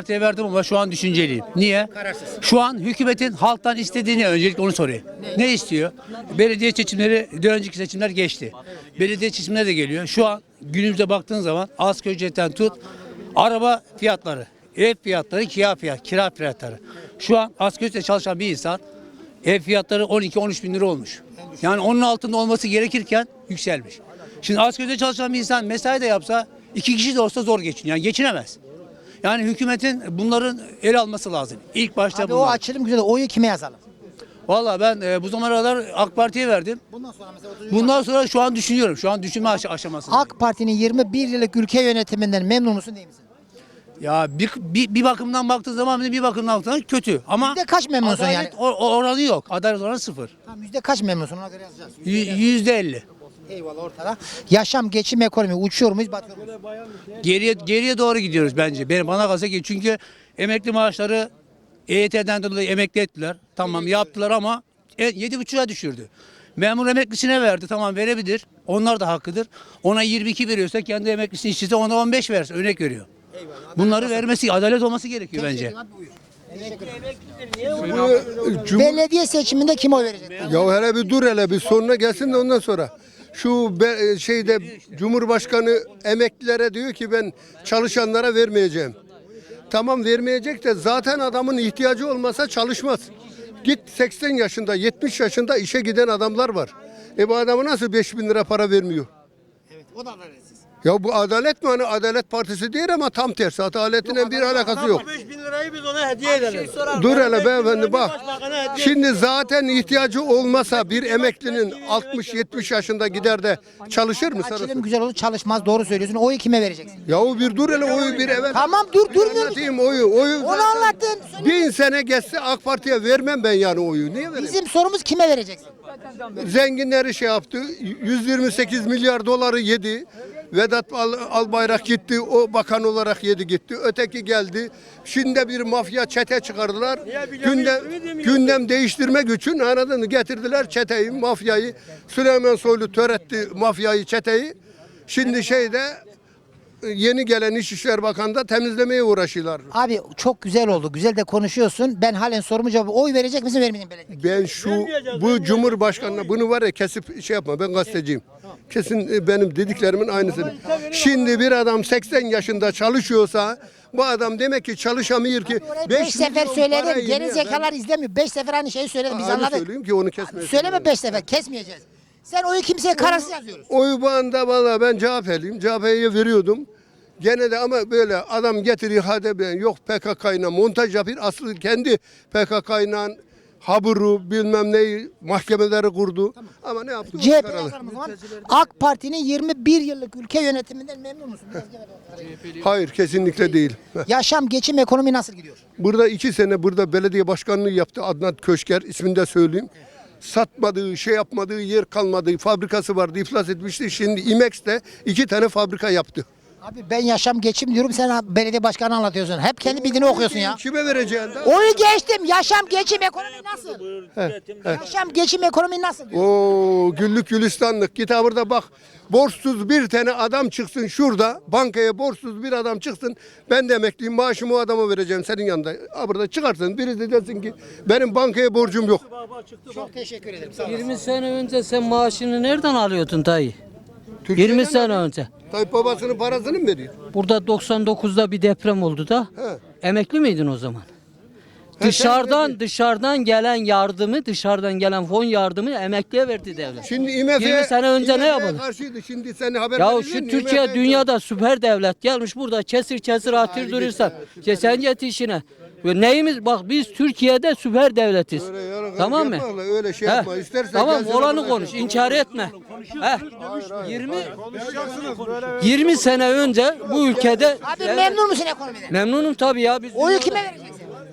Partiye verdim ama şu an düşünceliyim. Niye? Şu an hükümetin halktan istediğini öncelikle onu sorayım. Ne istiyor? Belediye seçimleri, bir önceki seçimler geçti. Belediye seçimleri de geliyor. Şu an günümüze baktığın zaman asgari ücretten tut, araba fiyatları, ev fiyatları, kira fiyat, kira fiyatları. Şu an asgari ücretle çalışan bir insan ev fiyatları 12-13 bin lira olmuş. Yani onun altında olması gerekirken yükselmiş. Şimdi asgari ücretle çalışan bir insan mesai de yapsa iki kişi de olsa zor geçiniyor. Yani geçinemez. Yani hükümetin bunların el alması lazım. İlk başta Abi o bunlar. açılım güzel. Oyu kime yazalım? Valla ben e, bu zamana kadar AK Parti'ye verdim. Bundan sonra mesela 30 Bundan sonra şu an düşünüyorum. Şu an düşünme aş- aşamasında. AK Parti'nin 21 yıllık ülke yönetiminden memnun musun değil misin? Ya bir, bir, bir bakımdan baktığın zaman bir bakımdan baktığın zaman kötü. Ama Yüzde kaç memnunsun adalet yani? o- o- oranı yok. Adalet oranı sıfır. Tamam yüzde kaç memnunsun ona göre yazacağız. Yüzde elli. Eyvallah ortada. Yaşam, geçim, ekonomi uçuyor muyuz, batıyor muyuz? Geriye geriye doğru gidiyoruz bence. Benim bana kalsa ki çünkü emekli maaşları EYT'den dolayı emekli ettiler. Tamam yaptılar ama e, yedi buçuğa düşürdü. Memur emeklisine verdi tamam verebilir. Onlar da hakkıdır. Ona 22 veriyorsa kendi emeklisini işçisi ona 15 versin örnek veriyor. Bunları vermesi adalet olması gerekiyor bence. Belediye seçiminde kime oy verecek? Ya hele bir dur hele bir sonuna gelsin de ondan sonra. Şu be- şeyde Cumhurbaşkanı emeklilere diyor ki ben çalışanlara vermeyeceğim. Tamam vermeyecek de zaten adamın ihtiyacı olmasa çalışmaz. Git 80 yaşında 70 yaşında işe giden adamlar var. E bu adamı nasıl 5 bin lira para vermiyor? Evet, o da adaletsiz. Ya bu adalet mi? Hani Adalet Partisi değil ama tam tersi. Adaletin bir alakası yok. 5 bin lirayı biz ona hediye edelim. Dur hele beyefendi bak. Şimdi zaten ihtiyacı olmasa bir emeklinin 60-70 yaşında gider de çalışır mı sarısı? Açılım güzel olur, çalışmaz. Doğru söylüyorsun. Oyu kime vereceksin? Yahu bir dur hele oyu bir evet. Tamam dur durmuyor. Anlatayım oyu. Oyu Onu anlattın. Bin sene geçse AK Parti'ye vermem ben yani oyu. Niye vereyim? Bizim sorumuz kime vereceksin? Zenginleri şey yaptı. 128 milyar doları yedi. Vedat Al- Albayrak gitti. O bakan olarak yedi gitti. Öteki geldi. Şimdi de bir mafya çete çıkardılar. Gündem, gündem değiştirmek için anladın? Getirdiler çeteyi, mafyayı. Süleyman Soylu töretti mafyayı, çeteyi. Şimdi şeyde yeni gelen İçişleri Bakanı da temizlemeye uğraşıyorlar. Abi çok güzel oldu. Güzel de konuşuyorsun. Ben halen sorumu cevabı oy verecek misin vermeyecek misin belediye? Ben şu bu Cumhurbaşkanına bunu var ya kesip şey yapma ben gazeteciyim. Kesin e, benim dediklerimin aynısını. Şimdi bir adam 80 yaşında çalışıyorsa bu adam demek ki çalışamıyor ki. 5 beş sefer söyledim. Geri zekalar izlemiyor. 5 sefer aynı şeyi söyledim. Biz Aynı anladık. söyleyeyim ki onu kesmesin. Söyleme 5 sefer. Kesmeyeceğiz. Sen oyu kimseye kararsız yazıyoruz. Oyu bu anda valla ben CHP'liyim. CHP'ye veriyordum. Gene de ama böyle adam getiriyor hadi ben yok PKK'yla montaj yapıyor. Aslı kendi PKK'yla haburu bilmem neyi mahkemeleri kurdu. Ama ne yaptı? CHP Karalı. yazalım o zaman. AK Parti'nin 21 yıllık ülke yönetiminden memnun musun? Biraz gel. Hayır kesinlikle değil. Yaşam, geçim, ekonomi nasıl gidiyor? Burada iki sene burada belediye başkanlığı yaptı Adnan Köşker ismini de söyleyeyim. Satmadığı, şey yapmadığı yer kalmadı. Fabrikası vardı, iflas etmişti. Şimdi İMEX'te iki tane fabrika yaptı. Abi ben yaşam, geçim diyorum. Sen belediye başkanı anlatıyorsun. Hep kendi bildiğini okuyorsun ya. Kime vereceğin de? Oyu geçtim. Yaşam, geçim, ekonomi nasıl? Yaşam, geçim, ekonomi nasıl? diyor. Oo güllük gülistanlık. Git ha burada bak. Borçsuz bir tane adam çıksın şurada. Bankaya borçsuz bir adam çıksın. Ben de emekliyim. Maaşımı o adama vereceğim senin yanında. Ha burada çıkarsın. Biri de desin ki benim bankaya borcum yok. Çok teşekkür ederim. Sağ ol. 20 sene önce sen maaşını nereden alıyordun dayı? Türkiye'den 20 sene önce. Tayyip babasının parasını mı veriyor? Burada 99'da bir deprem oldu da. He. Emekli miydin o zaman? sen Dışarıdan dışarıdan gelen yardımı, dışarıdan gelen fon yardımı emekliye verdi devlet. Şimdi IMF 20 sene önce ne yapalım? karşıydı. Şimdi sen haber Ya şu Türkiye dünyada süper devlet gelmiş burada kesir kesir atır durursan. Sen git işine. Ve neyimiz bak biz Türkiye'de süper devletiz. Öyle yarın tamam mı? yapma, öyle şey yapma. İstersen tamam olanı konuş. inkar etme. Heh, 20 20 sene önce bu ülkede Abi memnun musun ekonomiden? memnunum tabii ya biz. Oyu kime vereceksin?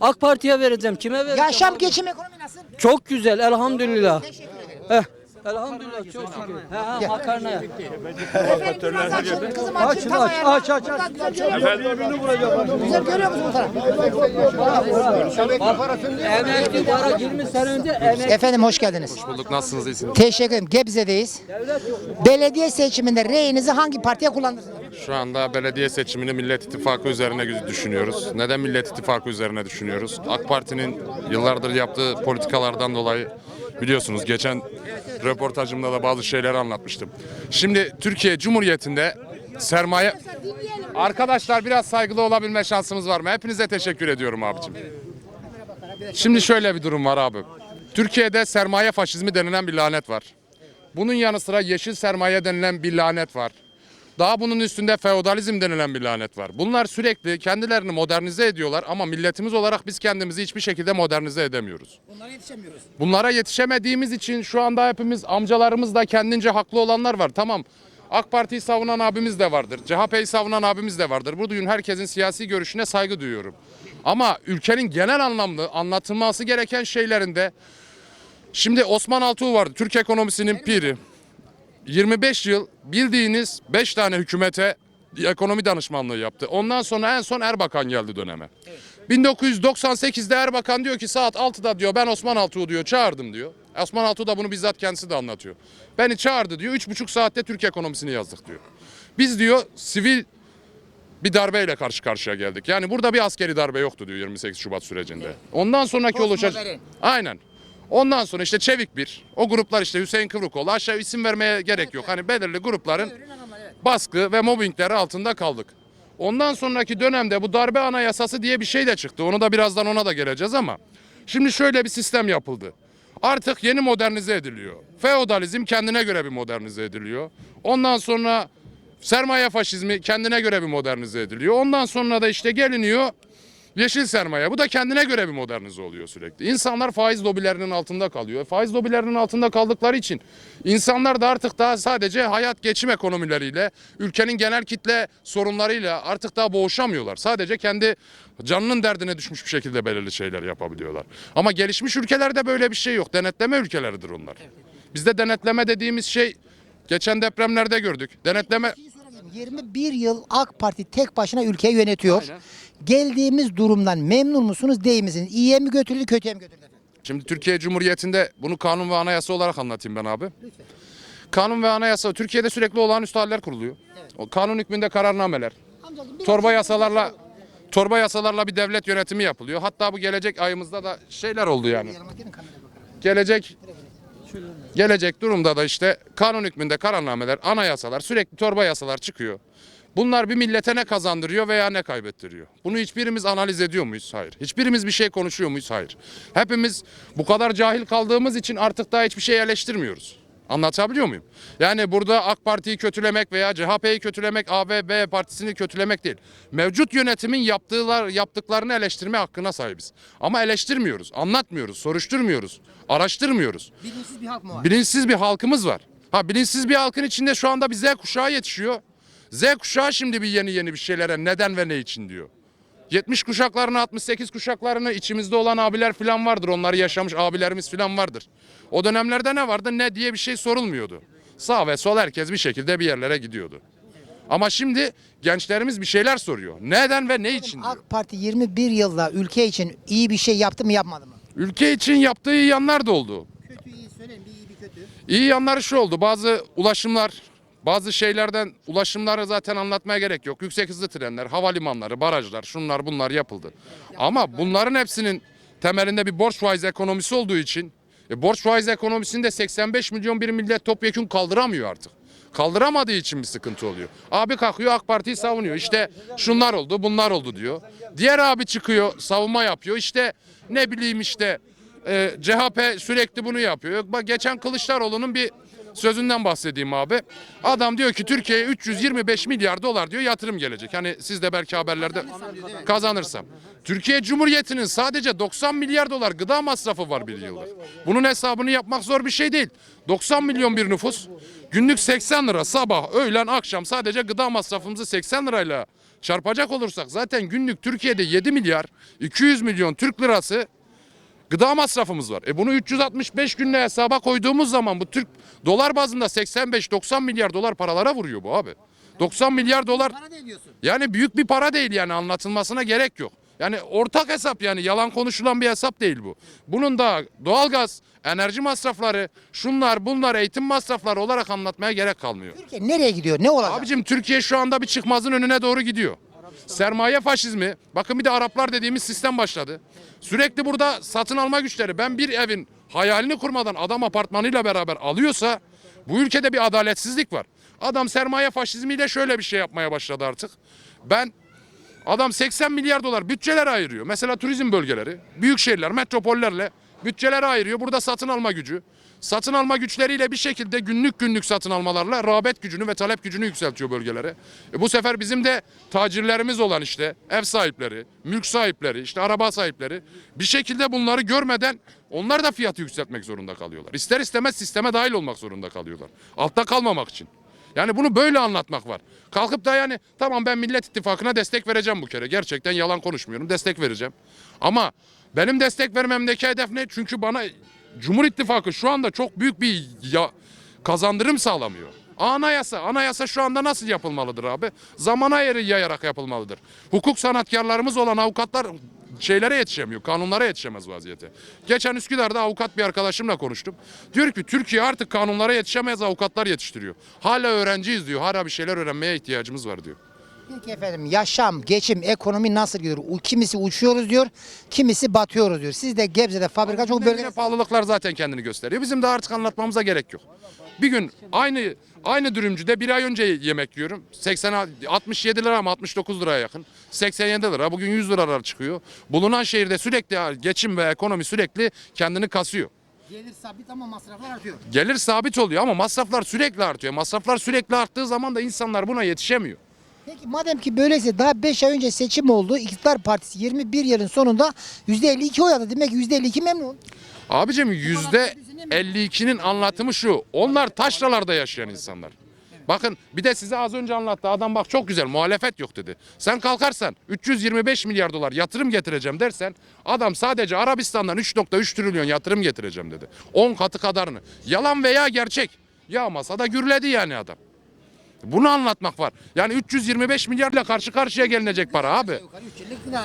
AK Parti'ye vereceğim. Kime vereceğim? Yaşam, geçim, ekonomi nasıl? Çok güzel elhamdülillah. Teşekkür ederim. Heh. Elhamdülillah çok şükür. He he makarnaya. Kızım aç aç aç aç aç. Güzel görüyor musun bu tarafı? Emekli bara 20 sene önce emek Efendim hoş geldiniz. bulduk. Nasılsınız? iyisiniz? Teşekkür ederim. Gebze'deyiz. Belediye seçiminde reyinizi hangi partiye kullanırsınız? Şu anda belediye seçimini Millet İttifakı üzerine düşünüyoruz. Neden Millet İttifakı üzerine düşünüyoruz? AK Parti'nin yıllardır yaptığı politikalardan dolayı biliyorsunuz geçen röportajımda da bazı şeyleri anlatmıştım. Şimdi Türkiye Cumhuriyeti'nde sermaye... Arkadaşlar biraz saygılı olabilme şansımız var mı? Hepinize teşekkür ediyorum abicim. Şimdi şöyle bir durum var abi. Türkiye'de sermaye faşizmi denilen bir lanet var. Bunun yanı sıra yeşil sermaye denilen bir lanet var. Daha bunun üstünde feodalizm denilen bir lanet var. Bunlar sürekli kendilerini modernize ediyorlar ama milletimiz olarak biz kendimizi hiçbir şekilde modernize edemiyoruz. Bunlara yetişemiyoruz. Bunlara yetişemediğimiz için şu anda hepimiz amcalarımız da kendince haklı olanlar var. Tamam. AK Parti'yi savunan abimiz de vardır. CHP'yi savunan abimiz de vardır. Bugün herkesin siyasi görüşüne saygı duyuyorum. Ama ülkenin genel anlamda anlatılması gereken şeylerinde şimdi Osman Altuğ vardı. Türk ekonomisinin piri. 25 yıl bildiğiniz 5 tane hükümete ekonomi danışmanlığı yaptı. Ondan sonra en son Erbakan geldi döneme. 1998'de Erbakan diyor ki saat 6'da diyor ben Osman Altuğ'u diyor çağırdım diyor. Osman Altuğ da bunu bizzat kendisi de anlatıyor. Beni çağırdı diyor 3,5 saatte Türk ekonomisini yazdık diyor. Biz diyor sivil bir darbeyle karşı karşıya geldik. Yani burada bir askeri darbe yoktu diyor 28 Şubat sürecinde. Ondan sonraki. Postmodern. Aynen. Ondan sonra işte Çevik bir. O gruplar işte Hüseyin Kıvrıkoğlu. Aşağı isim vermeye gerek yok. Hani belirli grupların baskı ve mobbingleri altında kaldık. Ondan sonraki dönemde bu darbe anayasası diye bir şey de çıktı. Onu da birazdan ona da geleceğiz ama. Şimdi şöyle bir sistem yapıldı. Artık yeni modernize ediliyor. Feodalizm kendine göre bir modernize ediliyor. Ondan sonra sermaye faşizmi kendine göre bir modernize ediliyor. Ondan sonra da işte geliniyor Yeşil sermaye. Bu da kendine göre bir modernize oluyor sürekli. İnsanlar faiz lobilerinin altında kalıyor. Faiz lobilerinin altında kaldıkları için insanlar da artık daha sadece hayat geçim ekonomileriyle, ülkenin genel kitle sorunlarıyla artık daha boğuşamıyorlar. Sadece kendi canının derdine düşmüş bir şekilde belirli şeyler yapabiliyorlar. Ama gelişmiş ülkelerde böyle bir şey yok. Denetleme ülkeleridir onlar. Bizde denetleme dediğimiz şey geçen depremlerde gördük. Denetleme 21 yıl AK Parti tek başına ülkeyi yönetiyor. Geldiğimiz durumdan memnun musunuz değil misiniz? İyiye mi götürdü kötüye mi götürdü? efendim? Şimdi Türkiye Cumhuriyeti'nde bunu kanun ve anayasa olarak anlatayım ben abi. Kanun ve anayasa Türkiye'de sürekli olağanüstü haller kuruluyor. O kanun hükmünde kararnameler, Amcacığım, torba yasalarla torba yasalarla bir devlet yönetimi yapılıyor. Hatta bu gelecek ayımızda da şeyler oldu yani. Gelecek gelecek durumda da işte kanun hükmünde kararnameler, anayasalar, sürekli torba yasalar çıkıyor. Bunlar bir millete ne kazandırıyor veya ne kaybettiriyor? Bunu hiçbirimiz analiz ediyor muyuz? Hayır. Hiçbirimiz bir şey konuşuyor muyuz? Hayır. Hepimiz bu kadar cahil kaldığımız için artık daha hiçbir şey eleştirmiyoruz. Anlatabiliyor muyum? Yani burada AK Parti'yi kötülemek veya CHP'yi kötülemek, A ve B partisini kötülemek değil. Mevcut yönetimin yaptılar, yaptıklarını eleştirme hakkına sahibiz. Ama eleştirmiyoruz, anlatmıyoruz, soruşturmuyoruz, araştırmıyoruz. Bilinçsiz bir halk mı var? Bilinçsiz bir halkımız var. Ha bilinçsiz bir halkın içinde şu anda bir Z kuşağı yetişiyor. Z kuşağı şimdi bir yeni yeni bir şeylere neden ve ne için diyor. 70 kuşaklarını 68 kuşaklarını içimizde olan abiler falan vardır. Onları yaşamış abilerimiz falan vardır. O dönemlerde ne vardı ne diye bir şey sorulmuyordu. Sağ ve sol herkes bir şekilde bir yerlere gidiyordu. Ama şimdi gençlerimiz bir şeyler soruyor. Neden ve ne için diyor. AK Parti 21 yılda ülke için iyi bir şey yaptı mı yapmadı mı? Ülke için yaptığı iyi yanlar da oldu. Kötü iyi söyleyin bir iyi bir kötü. İyi yanları şu oldu. Bazı ulaşımlar, bazı şeylerden ulaşımları zaten anlatmaya gerek yok. Yüksek hızlı trenler, havalimanları, barajlar, şunlar bunlar yapıldı. Ama bunların hepsinin temelinde bir borç faiz ekonomisi olduğu için e, borç faiz ekonomisini de 85 milyon bir millet topyekun kaldıramıyor artık. Kaldıramadığı için bir sıkıntı oluyor. Abi kalkıyor AK Parti'yi savunuyor. İşte şunlar oldu, bunlar oldu diyor. Diğer abi çıkıyor, savunma yapıyor. İşte ne bileyim işte e, CHP sürekli bunu yapıyor. Bak geçen Kılıçdaroğlu'nun bir sözünden bahsedeyim abi. Adam diyor ki Türkiye'ye 325 milyar dolar diyor yatırım gelecek. Hani siz de belki haberlerde kazanırsam. Türkiye Cumhuriyeti'nin sadece 90 milyar dolar gıda masrafı var bir yılda. Bunun hesabını yapmak zor bir şey değil. 90 milyon bir nüfus. Günlük 80 lira sabah, öğlen, akşam sadece gıda masrafımızı 80 lirayla çarpacak olursak zaten günlük Türkiye'de 7 milyar 200 milyon Türk lirası gıda masrafımız var. E bunu 365 günle hesaba koyduğumuz zaman bu Türk Dolar bazında 85-90 milyar dolar paralara vuruyor bu abi. 90 milyar dolar Bana ne diyorsun? yani büyük bir para değil yani anlatılmasına gerek yok. Yani ortak hesap yani yalan konuşulan bir hesap değil bu. Bunun da doğalgaz, enerji masrafları, şunlar bunlar eğitim masrafları olarak anlatmaya gerek kalmıyor. Türkiye nereye gidiyor? Ne olacak? Abicim Türkiye şu anda bir çıkmazın önüne doğru gidiyor. Sermaye faşizmi, bakın bir de Araplar dediğimiz sistem başladı. Sürekli burada satın alma güçleri. Ben bir evin hayalini kurmadan adam apartmanıyla beraber alıyorsa bu ülkede bir adaletsizlik var. Adam sermaye faşizmiyle şöyle bir şey yapmaya başladı artık. Ben Adam 80 milyar dolar bütçeler ayırıyor. Mesela turizm bölgeleri, büyük şehirler, metropollerle bütçeler ayırıyor. Burada satın alma gücü. Satın alma güçleriyle bir şekilde günlük günlük satın almalarla rağbet gücünü ve talep gücünü yükseltiyor bölgelere. E bu sefer bizim de tacirlerimiz olan işte ev sahipleri, mülk sahipleri, işte araba sahipleri bir şekilde bunları görmeden onlar da fiyatı yükseltmek zorunda kalıyorlar. İster istemez sisteme dahil olmak zorunda kalıyorlar. Altta kalmamak için. Yani bunu böyle anlatmak var. Kalkıp da yani tamam ben Millet İttifakı'na destek vereceğim bu kere. Gerçekten yalan konuşmuyorum. Destek vereceğim. Ama benim destek vermemdeki hedef ne? Çünkü bana Cumhur İttifakı şu anda çok büyük bir ya, kazandırım sağlamıyor. Anayasa, anayasa şu anda nasıl yapılmalıdır abi? Zamana yeri yayarak yapılmalıdır. Hukuk sanatkarlarımız olan avukatlar şeylere yetişemiyor, kanunlara yetişemez vaziyete. Geçen Üsküdar'da avukat bir arkadaşımla konuştum. Diyor ki Türkiye artık kanunlara yetişemez avukatlar yetiştiriyor. Hala öğrenciyiz diyor, hala bir şeyler öğrenmeye ihtiyacımız var diyor. Peki efendim yaşam, geçim, ekonomi nasıl gidiyor? U- Kimisi uçuyoruz diyor, kimisi batıyoruz diyor. Siz de Gebze'de fabrika çok Bölge bölge... pahalılıklar zaten kendini gösteriyor. Bizim de artık anlatmamıza gerek yok. Bir gün aynı aynı dürümcüde bir ay önce yemek yiyorum. 80 67 lira mı 69 liraya yakın. 87 lira. Bugün 100 liralar çıkıyor. Bulunan şehirde sürekli geçim ve ekonomi sürekli kendini kasıyor. Gelir sabit ama masraflar artıyor. Gelir sabit oluyor ama masraflar sürekli artıyor. Masraflar sürekli arttığı zaman da insanlar buna yetişemiyor. Peki madem ki böyleyse daha 5 ay önce seçim oldu. İktidar Partisi 21 yılın sonunda %52 oy aldı. Demek ki %52 memnun. Abicim yüzde 52'nin anlatımı şu. Onlar taşralarda yaşayan insanlar. Bakın bir de size az önce anlattı adam bak çok güzel muhalefet yok dedi. Sen kalkarsan 325 milyar dolar yatırım getireceğim dersen adam sadece Arabistan'dan 3.3 trilyon yatırım getireceğim dedi. 10 katı kadarını. Yalan veya gerçek. Ya masada gürledi yani adam. Bunu anlatmak var. Yani 325 milyarla karşı karşıya gelinecek para abi.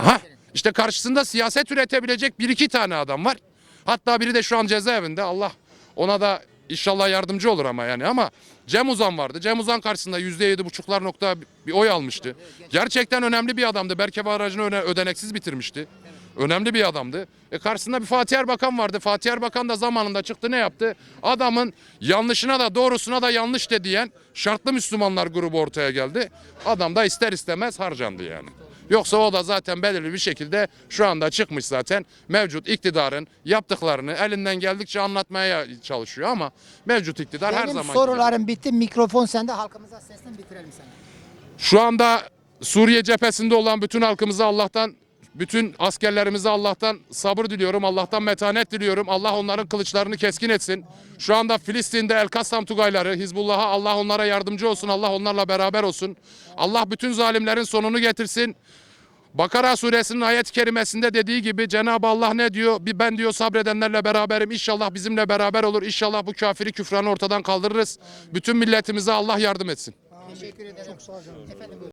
Ha, işte karşısında siyaset üretebilecek bir iki tane adam var. Hatta biri de şu an cezaevinde. Allah ona da inşallah yardımcı olur ama yani ama Cem Uzan vardı. Cem Uzan karşısında yüzde yedi buçuklar nokta bir oy almıştı. Gerçekten önemli bir adamdı. Berke Barajı'nı öne- ödeneksiz bitirmişti. Önemli bir adamdı. E karşısında bir Fatih Erbakan vardı. Fatih Erbakan da zamanında çıktı ne yaptı? Adamın yanlışına da doğrusuna da yanlış de diyen şartlı Müslümanlar grubu ortaya geldi. Adam da ister istemez harcandı yani. Yoksa o da zaten belirli bir şekilde şu anda çıkmış zaten mevcut iktidarın yaptıklarını elinden geldikçe anlatmaya çalışıyor ama mevcut iktidar her Benim zaman sorularım bitti. Mikrofon sende. Halkımıza seslen bitirelim seni. Şu anda Suriye cephesinde olan bütün halkımıza Allah'tan bütün askerlerimize Allah'tan sabır diliyorum. Allah'tan metanet diliyorum. Allah onların kılıçlarını keskin etsin. Şu anda Filistin'de El Kassam Tugayları, Hizbullah'a Allah onlara yardımcı olsun. Allah onlarla beraber olsun. Allah bütün zalimlerin sonunu getirsin. Bakara suresinin ayet-i kerimesinde dediği gibi Cenab-ı Allah ne diyor? Bir ben diyor sabredenlerle beraberim. İnşallah bizimle beraber olur. İnşallah bu kafiri küfranı ortadan kaldırırız. Bütün milletimize Allah yardım etsin. Teşekkür ederim. Çok sağ olun. Efendim.